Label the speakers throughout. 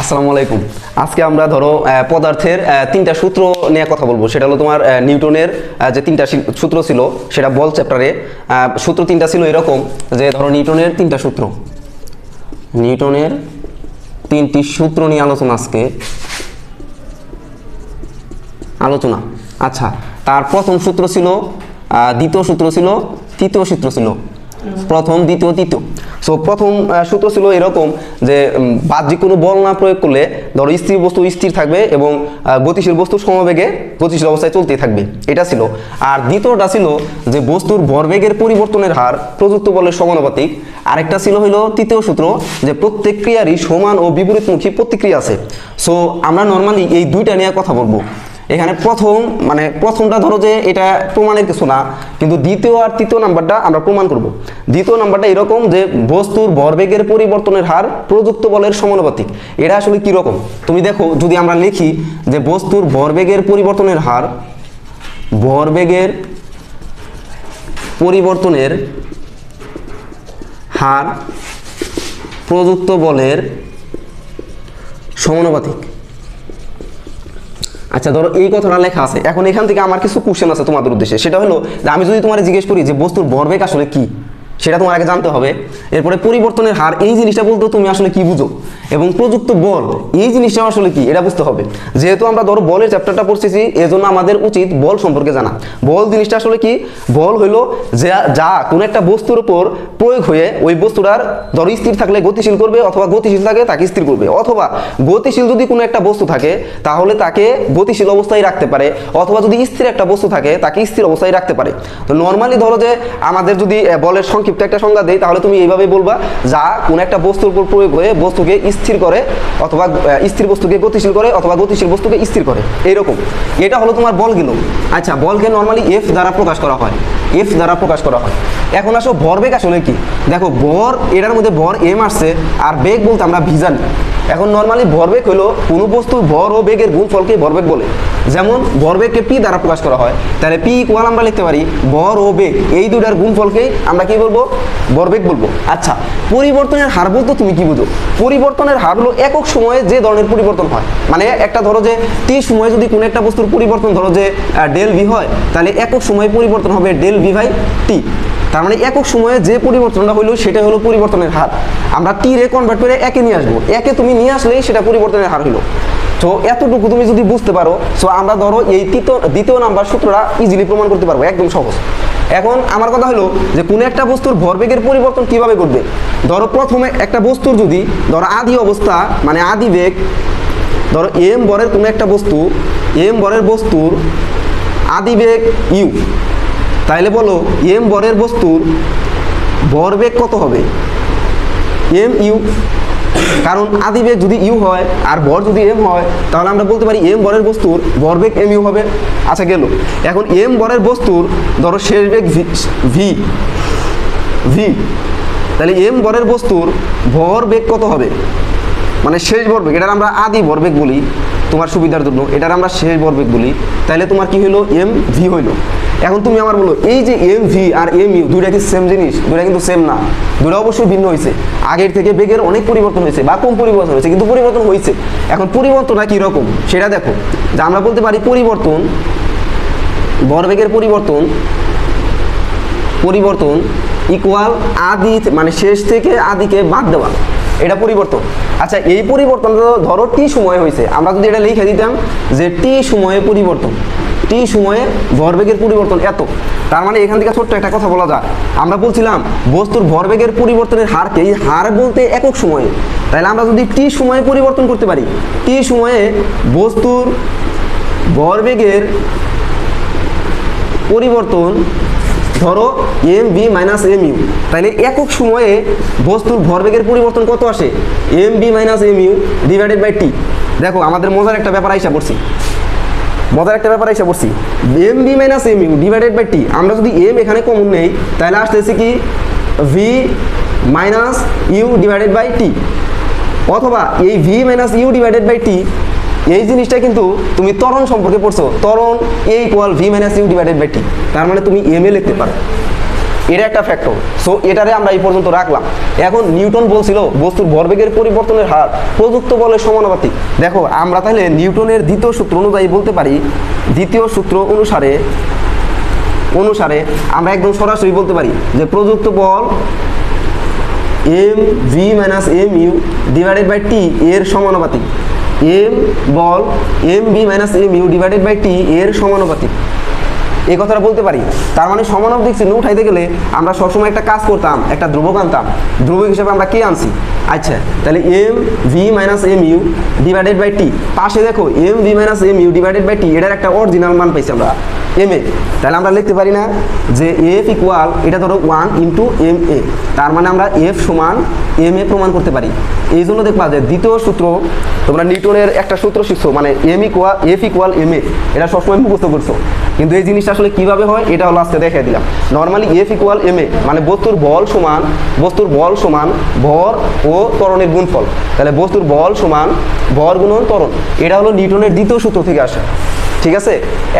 Speaker 1: আসসালামু আলাইকুম। আজকে আমরা ধরো পদার্থের তিনটা সূত্র নিয়ে কথা বলব। সেটা হলো তোমার নিউটনের যে তিনটা সূত্র ছিল, সেটা বল চ্যাপ্টারে সূত্র তিনটা ছিল এরকম যে ধরো নিউটনের তিনটা সূত্র। নিউটনের তিনটি সূত্র নিয়ে আলোচনা আজকে। আলোচনা। আচ্ছা তার প্রথম সূত্র ছিল দ্বিতীয় সূত্র ছিল, তৃতীয় সূত্র ছিল। প্রথম, দ্বিতীয়, তৃতীয়। সো প্রথম সূত্র ছিল এরকম যে বাহ্যিক কোনো বল না প্রয়োগ করলে, ধরো স্থির বস্তু স্থির থাকবে এবং গতিশীল বস্তু সমবেগে গতিশীল অবস্থায় চলতেই থাকবে। এটা ছিল। আর দ্বিতীয়টা ছিল যে, বস্তুর ভরবেগের পরিবর্তনের হার প্রযুক্ত বলের সমানুপাতিক। আরেকটা ছিল হলো তৃতীয় সূত্র যে, প্রত্যেক ক্রিয়ারই সমান ও বিপরীতমুখী প্রতিক্রিয়া আছে। সো আমরা নর্মালি এই দুইটা নিয়ে কথা বলব। এখানে প্রথম মানে প্রথমটা ধরো যে এটা প্রমাণের কিছু না, কিন্তু দ্বিতীয় আর তৃতীয় নাম্বারটা আমরা প্রমাণ করব। দ্বিতীয় নাম্বারটা এরকম যে বস্তুর ভরবেগের পরিবর্তনের হার প্রযুক্ত বলের সমানুপাতিক। এটা আসলে কি রকম? তুমি দেখো, যদি আমরা লিখি যে বস্তুর ভরবেগের পরিবর্তনের হার, ভরবেগের পরিবর্তনের হার প্রযুক্ত বলের সমানুপাতিক। আচ্ছা ধরো এই কথাটা লেখা আছে। এখন এখান থেকে আমার কিছু কোশ্চেন আছে তোমাদের উদ্দেশ্যে। সেটা হলো আমি যদি তোমার জিজ্ঞেস করি যে, বস্তুর ভরবেগ আসলে কি? সেটা তোমার আগে জানতে হবে। এরপরে পরিবর্তনের হার, এই জিনিসটা বলতে তুমি আসলে কি বুঝো? এবং প্রযুক্ত বল, এই জিনিসটা আসলে কি? এটা বুঝতে হবে। যেহেতু আমরা ধরো বলের চ্যাপ্টারটা পড়তেছি, এজন্য আমাদের উচিত বল সম্পর্কে জানা। বল জিনিসটা আসলে কি? বল হইল যে যা কোনো একটা বস্তুর উপর প্রয়োগ হয়ে ওই বস্তুটার ধরো স্থির থাকলে গতিশীল করবে অথবা গতিশীল থাকে, তাকে স্থির করবে। অথবা গতিশীল যদি কোনো একটা বস্তু থাকে, তাহলে তাকে গতিশীল অবস্থায় রাখতে পারে। অথবা যদি স্থির একটা বস্তু থাকে, তাকে স্থির অবস্থায় রাখতে পারে। তো নর্মালি ধরো যে আমাদের যদি বলের বলের সংক্ষিপ্ত একটা সংজ্ঞা দেয় তাহলে তুমি এইভাবে বলবা যা কোনো একটা বস্তুর উপর প্রয়োগ হয়ে বস্তুকে স্থির করে অথবা স্থির বস্তুকে গতিশীল করে অথবা গতিশীল বস্তুকে স্থির করে। এইরকম। এটা হলো তোমার বলগুলো আচ্ছা বলকে নর্মালি এফ দ্বারা প্রকাশ করা হয়। এফ দ্বারা প্রকাশ করা হয়। এখন আসো ভরবেগ আসলে কি? দেখো, ভর, এটার মধ্যে ভর এম আসছে আর বেগ বলতে আমরা ভি জানি এখন নর্মালি ভরবেগ হলো কোনো বস্তুর ভর ও বেগের গুণ গুণফলকে ভরবেগ বলে। যেমন ভরবেগকে পি দ্বারা প্রকাশ করা হয়। তাহলে পি ইকুয়াল আমরা লিখতে পারি ভর ও বেগ। এই দুটার গুণফলকেই আমরা কি বলব? ভরবেগ বলব। আচ্ছা পরিবর্তনের হার বলতে তুমি কি বুঝো? পরিবর্তনের হার হলো একক সময়ে যে ধরনের পরিবর্তন হয়। মানে একটা ধরো যে টি সময়ে যদি কোনো একটা বস্তুর পরিবর্তন ধরো যে ডেল ভি হয়, তাহলে একক সময়ে পরিবর্তন হবে ডেল ভি বাই টি তার মানে একক সময়ে যে পরিবর্তনটা হইল সেটা হলো পরিবর্তনের হার। আমরা টি রে কনভার্ট করে একে নিয়ে আসব। একে তুমি নিয়ে আসলেই সেটা পরিবর্তনের হার হইল। তো এতটুকু তুমি যদি বুঝতে পারো সো আমরা ধরো এই তৃতীয়, দ্বিতীয় নাম্বার সূত্রটা ইজিলি প্রমাণ করতে পারব, একদম সহজ। এখন আমার কথা হলো যে কোনো একটা বস্তুর ভরবেগের পরিবর্তন কীভাবে করবে ধরো প্রথমে একটা বস্তুর যদি, ধরো আদি অবস্থা মানে আদি বেগ, ধরো এম বরের কোনো একটা বস্তু এম বরের বস্তুর আদি বেগ ইউ তাইলে বলো এম বরের বস্তুর ভরবেগ কত হবে? এম ইউ কারণ আদিবেগ যদি ইউ হয় আর বর যদি এম হয়, তাহলে আমরা বলতে পারি এম বরের বস্তুর ভরবেগ এম ইউ হবে। আচ্ছা গেল। এখন এম বরের বস্তুর, ধরো শেষ বেগ ভি ভি তাহলে এম বরের বস্তুর ভর বেগ কত হবে? মানে শেষ ভরবেগ এটার আমরা আদি ভরবেগ বলি তোমার সুবিধার জন্য। এটার আমরা শেষ ভরবেগ বলি। তাহলে তোমার কি হলো এম ভি হইল। এখন তুমি আমার বলো, এই যে এম ভি আর এম ইউ দুইটা কি সেম জিনিস? দুইটা কিন্তু সেম না। দুটা অবশ্যই ভিন্ন হয়েছে আগের থেকে বেগের অনেক পরিবর্তন হয়েছে বা কম পরিবর্তন হয়েছে কিন্তু পরিবর্তন হয়েছে এখন পরিবর্তনটা কি রকম সেটা দেখো, যে আমরা বলতে পারি পরিবর্তন ভরবেগের পরিবর্তন পরিবর্তন ইকুয়াল আদি মানে শেষ থেকে আদিকে বাদ দেওয়া। এটা পরিবর্তন। আচ্ছা এই পরিবর্তনটা ধরো টি সময়ে হয়েছে আমরা যদি এটা লিখে দিতাম যে টি সময়ে পরিবর্তন। টি সময়ে ভরবেগের পরিবর্তন এত। তার মানে এখান থেকে ছোট্ট একটা কথা বলা যায় আমরা বলছিলাম, বস্তুর ভরবেগের পরিবর্তনের হারকে, এই হার বলতে একক সময়ে। তাহলে আমরা যদি টি সময়ে পরিবর্তন করতে পারি, টি সময়ে বস্তুর ভরবেগের পরিবর্তন ধরো M B minus M U. তাহলে একক সময়ে বস্তুর ভরবেগের পরিবর্তন কত আসে? M B minus M U divided by T. দেখো, আমাদের মজার একটা ব্যাপার আইসা পড়ছি। মজার একটা ব্যাপার এসে পড়ছি। M B minus M U divided by T আমরা যদি এম এখানে কমন নেই, তাহলে আসতেছে কি? V minus U divided by T অথবা এই V minus U divided by T এই জিনিসটা কিন্তু তুমি ত্বরণ সম্পর্কে পড়ছো। ত্বরণ A equal V minus U divided by T তার মানে তুমি এম এ লিখতে পারো। এটা একটা ফ্যাক্টর সো এটারে আমরা এই পর্যন্ত রাখলাম। এখন নিউটন বলছিল, বস্তুর ভরবেগের পরিবর্তনের হার প্রযুক্ত বলের সমানুপাতিক। দেখো, আমরা তাহলে নিউটনের দ্বিতীয় সূত্র অনুযায়ী বলতে পারি, দ্বিতীয় সূত্র অনুসারে অনুসারে আমরা একদম সরাসরি বলতে পারি যে প্রযুক্ত বল M V minus M U divided by T এর সমানুপাতিক। M ball M V minus M U divided by T এর সমানুপাতিক। এই কথাটা বলতে পারি। তার মানে সমানুপাতিক চিহ্ন উঠাইতে গেলে আমরা সবসময় একটা কাজ করতাম, একটা ধ্রুবক আনতাম। ধ্রুবক হিসেবে আমরা কে আনছি? আচ্ছা তাহলে M V minus M U divided by T পাশে দেখো M V minus M U divided by T এটার একটা অরিজিনাল মান পাইছি আমরা। এম এ তাহলে আমরা লিখতে পারি না যে এফ ইকুয়াল এটা ধরো ওয়ান ইন্টু এম এ তার মানে আমরা এফ সমান এম এ প্রমাণ করতে পারি। এই জন্য দেখবা যে দ্বিতীয় সূত্র, তোমরা নিউটনের একটা সূত্র শিখছো মানে M equal F equal M A এটা সবসময় মুখস্থ করছ। কিন্তু এই জিনিসটা আসলে কীভাবে হয়, এটা হলো আজকে দেখাই দিলাম। Normally F equal M A মানে বস্তুর বল সমান, বস্তুর বল সমান ভর ও ত্বরণের গুণফল। তাহলে বস্তুর বল সমান ভর গুণন ত্বরণ। এটা হলো নিউটনের দ্বিতীয় সূত্র থেকে আসা। ঠিক আছে?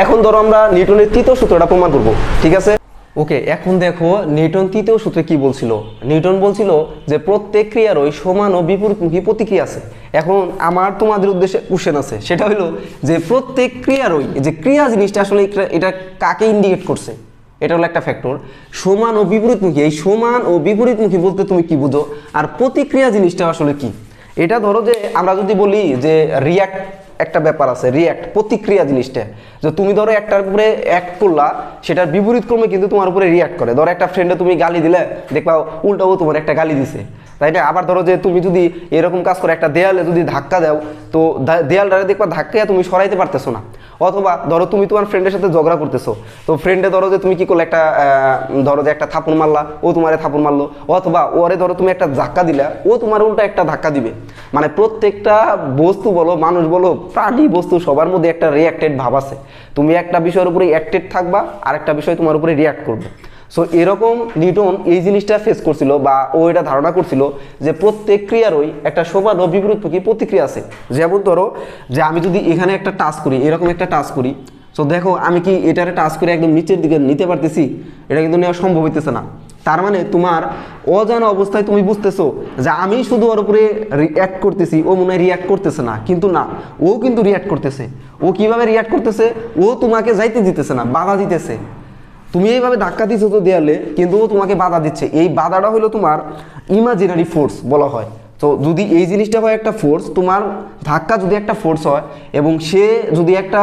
Speaker 1: এখন ধরো আমরা নিউটনের তৃতীয় সূত্রটা প্রমাণ করব। ঠিক আছে? ওকে, এখন দেখো নিউটন তৃতীয় সূত্রে কি বলছিল? নিউটন বলছিল যে প্রত্যেক ক্রিয়ারই সমান ও বিপরীতমুখী প্রতিক্রিয়া আছে। এখন আমার তোমাদের উদ্দেশ্যে কোশ্চেন আছে। সেটা হলো যে প্রত্যেক ক্রিয়ারই, যে ক্রিয়া জিনিসটা আসলে এটা- কাকে ইন্ডিকেট করছে? এটা হলো একটা ফ্যাক্টর সমান ও বিপরীতমুখী, এই সমান ও বিপরীতমুখী বলতে তুমি কি বুঝো? আর প্রতিক্রিয়া জিনিসটা আসলে কি? এটা ধরো যে আমরা যদি বলি যে রিয়াক্ট একটা ব্যাপার আছে রিয়াক্ট প্রতিক্রিয়া জিনিসটা। যে তুমি ধরো একটার উপরে অ্যাক্ট করলা, সেটার বিপরীত ক্রমে কিন্তু তোমার উপরে রিয়াক্ট করে। ধরো একটা ফ্রেন্ডে তুমি গালি দিলে, দেখবা উল্টাও তোমার একটা গালি দিছে। তাই না? আবার ধরো যে তুমি যদি এরকম কাজ করে একটা দেয়ালে যদি ধাক্কা দাও, তো দেয়ালটারে দেখবা ধাক্কা তুমি সরাইতে পারতেছো না। অথবা ধরো তুমি তোমার ফ্রেন্ডের সাথে ঝগড়া করতেছো, তো ফ্রেন্ডে ধরো যে তুমি কি করলে একটা ধরো যে একটা থাপুর মারলা, ও তোমারে থাপুর মারলো, অথবা ওরে ধরো তুমি একটা ধাক্কা দিলা, ও তোমার উল্টা একটা ধাক্কা দিবে। মানে প্রত্যেকটা বস্তু বলো, মানুষ বলো, প্রাণী বস্তু সবার মধ্যে একটা রিয়াক্টেড ভাব আছে। তুমি একটা বিষয়ের উপরে অ্যাক্টেড থাকবা আর একটা বিষয় তোমার উপরে রিয়াক্ট করবে। সো এরকম নিউটন এই জিনিসটা ফেস করছিল বা ও এটা ধারণা করছিল যে প্রত্যেক ক্রিয়ারই একটা সমান ও প্রতিক্রিয়া আছে। যেমন ধরো যে আমি যদি এখানে একটা টাচ করি, এরকম একটা টাচ করি সো দেখো আমি কি এটারে টাচ করে একদম নিচের দিকে নিতে পারতেছি? এটা কিন্তু নেওয়া সম্ভব হইতেছে না। তার মানে তোমার অজানা অবস্থায় তুমি বুঝতেছো যে আমি শুধু ওর উপরে রিয়াক্ট করতেছি, ও মনে হয় রিয়াক্ট করতেছে না। কিন্তু না, ও কিন্তু রিয়াক্ট করতেছে। ও কীভাবে রিয়াক্ট করতেছে? ও তোমাকে যাইতে দিতেছে না, বাধা দিতেছে। তুমি এইভাবে ধাক্কা দিচ্ছ তো দেয়ালে, কিন্তু ও তোমাকে বাধা দিচ্ছে। এই বাধাটা হলো তোমার ইমাজিনারি ফোর্স বলা হয়। তো যদি এই জিনিসটা হয় একটা ফোর্স তোমার ধাক্কা যদি একটা ফোর্স হয়, এবং সে যদি একটা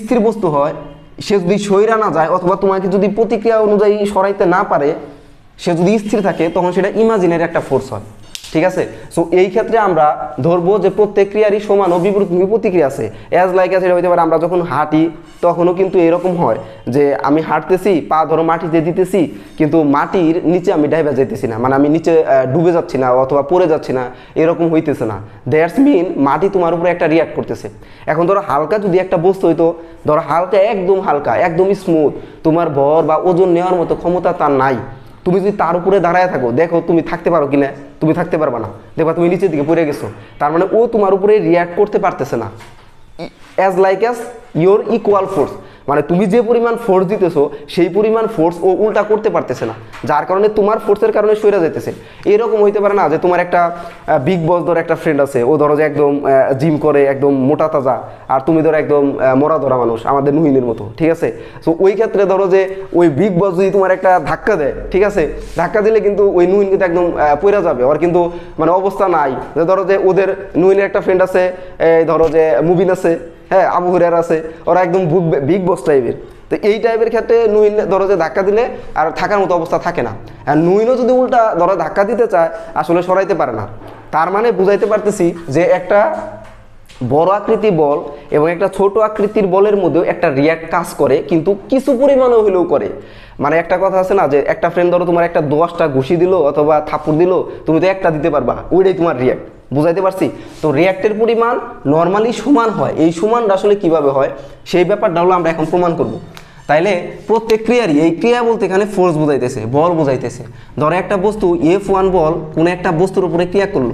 Speaker 1: স্থির বস্তু হয়, সে যদি সইরা না যায়, অথবা তোমাকে যদি প্রতিক্রিয়া অনুযায়ী সরাইতে না পারে, সে যদি স্থির থাকে, তখন সেটা ইমাজিনারি একটা ফোর্স হয়। ঠিক আছে? সো এই ক্ষেত্রে আমরা ধরবো যে প্রত্যেক ক্রিয়ারই সমান ও প্রতিক্রিয়া আছে। অ্যাজ লাইক অ্যাজ এটা হইতে পারে আমরা যখন হাঁটি, তখনও কিন্তু এরকম হয় যে আমি হাঁটতেছি, পা ধরো মাটিতে দিতেছি, কিন্তু মাটির নিচে আমি ডাইবা যাইতেছি না। মানে আমি নিচে ডুবে যাচ্ছি না অথবা পড়ে যাচ্ছি না, এরকম হইতেছে না। দ্যাটস মিন মাটি তোমার উপরে একটা রিয়াক্ট করতেছে। এখন ধরো হালকা যদি একটা বস্তু হইতো, ধরো হালকা একদম হালকা একদমই স্মুথ তোমার ভর বা ওজন নেওয়ার মতো ক্ষমতা তার নাই। তুমি যদি তার উপরে দাঁড়ায় থাকো, দেখো তুমি থাকতে পারো কি না, তুমি থাকতে পারবা না। দেখবা তুমি নিচের দিকে পড়ে গেছো। তার মানে ও তোমার উপরে রিয়াক্ট করতে পারতেছে না। As like as your equal force মানে তুমি যে পরিমাণ ফোর্স দিতেছো, সেই পরিমাণ ফোর্স ও উল্টা করতে পারতেছে না। যার কারণে তোমার ফোর্সের কারণে সইরা যেতেছে এরকম হইতে পারে না যে তোমার একটা বিগ বস ধরো একটা ফ্রেন্ড আছে, ও ধরো যে একদম জিম করে, একদম মোটা তাজা, আর তুমি ধরো একদম মরা ধরা মানুষ, আমাদের নুহিনের মতো, ঠিক আছে? সো ওই ক্ষেত্রে ধরো যে ওই বিগ বস যদি তোমার একটা ধাক্কা দেয়, ঠিক আছে? ধাক্কা দিলে কিন্তু ওই নুহিন কিন্তু একদম পড়ে যাবে। ওর কিন্তু মানে অবস্থা নাই। যে ধরো যে ওদের নুহিনের একটা ফ্রেন্ড আছে ধরো যে মুবিন আছে হ্যাঁ আবু হুরের আছে, ওরা একদম বিগ বস টাইপের তো এই টাইপের ক্ষেত্রে নুইন ধরো যে ধাক্কা দিলে আর থাকার মতো অবস্থা থাকে না। আর নুইনও যদি উল্টা ধরো ধাক্কা দিতে চায়, আসলে সরাইতে পারে না। তার মানে বুঝাইতে পারতেছি যে একটা বড় আকৃতি বল এবং একটা ছোট আকৃতির বলের মধ্যেও একটা রিয়াক্ট কাজ করে, কিন্তু কিছু পরিমাণে হলেও করে। মানে একটা কথা আছে না যে, একটা ফ্রেন্ড ধরো তোমার একটা দশটা ঘুষি দিল অথবা থাপুর দিল, তুমি তো একটা দিতে পারবা, ওইটাই তোমার রিয়াক্ট বুঝাইতে পারছি? তো রিয়াক্টের পরিমাণ নর্মালি সমান হয়। এই সমানটা আসলে কীভাবে হয়? সেই ব্যাপারটা হলো আমরা এখন প্রমাণ করব। তাইলে প্রত্যেক ক্রিয়ারই, এই ক্রিয়া বলতে এখানে ফোর্স বোঝাইতেছে, বল বোঝাইতেছে। ধরো একটা বস্তু এফ ওয়ান বল কোনো একটা বস্তুর উপরে ক্রিয়া করল।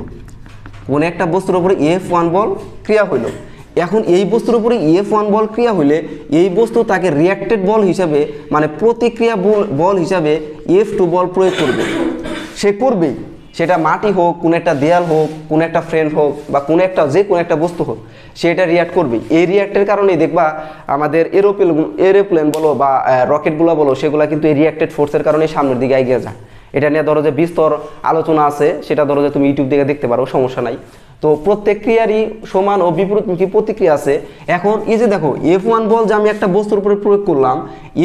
Speaker 1: কোনো একটা বস্তুর উপরে এফ ওয়ান বল ক্রিয়া হইল। এখন এই বস্তুর উপরে এফ ওয়ান বল ক্রিয়া হইলে এই বস্তু তাকে রিয়াক্টেড বল হিসাবে মানে প্রতিক্রিয়া বল- হিসাবে এফ টু বল প্রয়োগ করবে। সে করবেই। সেটা মাটি হোক, কোনো একটা দেয়াল হোক, কোনো একটা ফ্রেন্ড হোক, বা কোনো একটা, যে কোনো একটা বস্তু হোক, সেটা রিয়াক্ট করবেই। এই রিয়াক্টের কারণেই দেখবা আমাদের এরোপ্লেন এরোপ্লেন বলো বা রকেটগুলো বলো, সেগুলো কিন্তু এই রিয়াক্টেড ফোর্সের কারণে সামনের দিকে এগিয়ে যায়। এটা নিয়ে ধরো যে বিস্তর আলোচনা আছে, সেটা ধরো যে তুমি ইউটিউব থেকে দেখতে পারো, সমস্যা নাই। তো প্রত্যেক ক্রিয়ারই সমান ও বিপরীতমুখী প্রতিক্রিয়া আছে? এখন এই যে দেখো এফ ওয়ান বল যে আমি একটা বস্তুর উপরে প্রয়োগ করলাম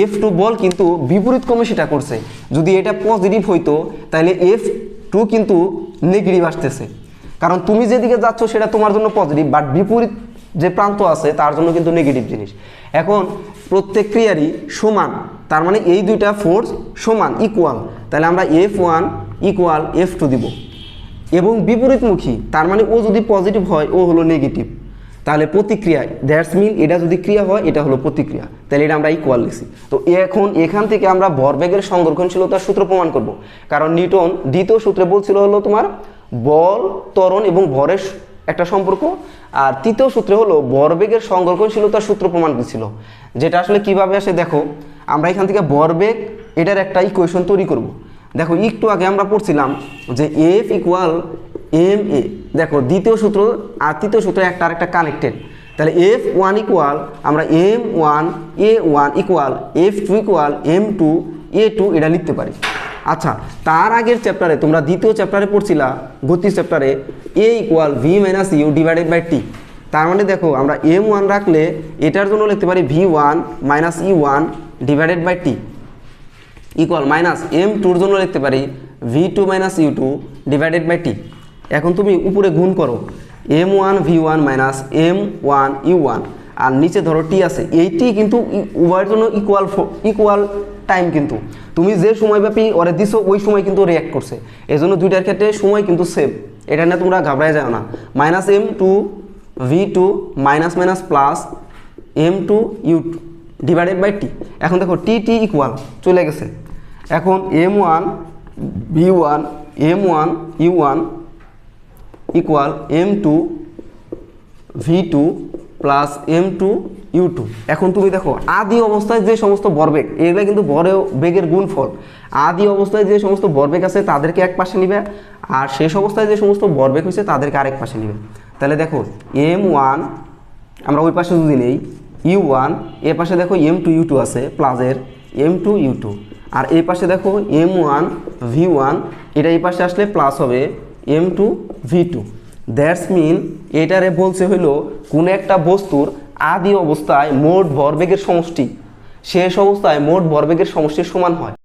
Speaker 1: এফ টু বল কিন্তু বিপরীত ক্রমে সেটা করছে। যদি এটা পজিটিভ হইতো, তাহলে এফ টু কিন্তু নেগেটিভ আসতেছে। কারণ তুমি যেদিকে যাচ্ছ, সেটা তোমার জন্য পজিটিভ বাট বিপরীত যে প্রান্ত আছে, তার জন্য কিন্তু নেগেটিভ জিনিস। এখন প্রত্যেক ক্রিয়ারই সমান, তার মানে এই দুইটা ফোর্স সমান ইকুয়াল তাহলে আমরা F one equal F two দিব। এবং বিপরীতমুখী, তার মানে ও যদি পজিটিভ হয়, ও হলো নেগেটিভ তাহলে প্রতিক্রিয়া দ্যাটস মিন এটা যদি ক্রিয়া হয়, এটা হলো প্রতিক্রিয়া। তাহলে এটা আমরা ইকুয়াল লিখছি। তো এখন এখান থেকে আমরা ভরবেগের সংরক্ষণশীলতার সূত্র প্রমাণ করব। কারণ নিউটন দ্বিতীয় সূত্রে বলছিল হলো তোমার বল, ত্বরণ এবং ভরের একটা সম্পর্ক। আর তৃতীয় সূত্রে হলো ভরবেগের সংরক্ষণশীলতার সূত্র প্রমাণ করেছিল। যেটা আসলে কীভাবে আসে দেখো, আমরা এখান থেকে ভরবেগ এটার একটা ইকুয়েশন তৈরি করব। দেখো, একটু আগে আমরা পড়ছিলাম যে এফ ইকুয়াল এম এ দেখো, দ্বিতীয় সূত্র আর তৃতীয় সূত্র একটা আর একটা কানেক্টেড তাহলে এফ ওয়ান ইকুয়াল আমরা M one A one equal F two equal M two A two এটা লিখতে পারি। আচ্ছা তার আগের চ্যাপ্টারে তোমরা দ্বিতীয় চ্যাপ্টারে পড়ছিলা গতি চ্যাপ্টারে A equal V minus U divided by T তার মানে দেখো, আমরা এম ওয়ান রাখলে এটার জন্য লিখতে পারি V one minus E one divided by T equal minus M টুর জন্য লিখতে পারি V two minus U two divided by T এখন তুমি উপরে গুণ করো। M one V one minus M one U one আর নিচে ধরো টি আছে। এই টি কিন্তু উভয়ের জন্য ইকুয়াল ইকুয়াল টাইম কিন্তু। তুমি যে সময়ব্যাপী ওরে দিছো, ওই সময় কিন্তু রিয়াক্ট করছে। এই জন্য দুইটার ক্ষেত্রে সময় কিন্তু সেম এটা নিয়ে তোমরা ঘাবড়ায় যাও না। Minus M two V two minus minus plus M two U two divided by T এখন দেখো টি টি ইকুয়াল চলে গেছে। এখন M one V one M one U one equal M two V two plus M two U two এখন তুমি দেখো, আদি অবস্থায় যে সমস্ত বরবেগ, এগুলো কিন্তু বড় বেগের গুণফল। আদি অবস্থায় যে সমস্ত বরবেগ আছে, তাদেরকে এক পাশে নিবে, আর শেষ অবস্থায় যে সমস্ত বরবেগ হয়েছে, তাদেরকে আরেক পাশে নিবে। তাহলে দেখো এম ওয়ান আমরা ওই পাশে যদি নেই ইউ ওয়ান এ পাশে দেখো এম টু ইউ টু আছে প্লাজের এম টু ইউ টু আর এই পাশে দেখো এম ওয়ান ভি ওয়ান এটা এই পাশে আসলে প্লাস হবে M two V two that's mean এটারে বলছে হইল, কোন একটা বস্তুর আদি অবস্থায় মোট ভরবেগের সমষ্টি শেষ অবস্থায় মোট ভরবেগের সমষ্টির সমান হয়।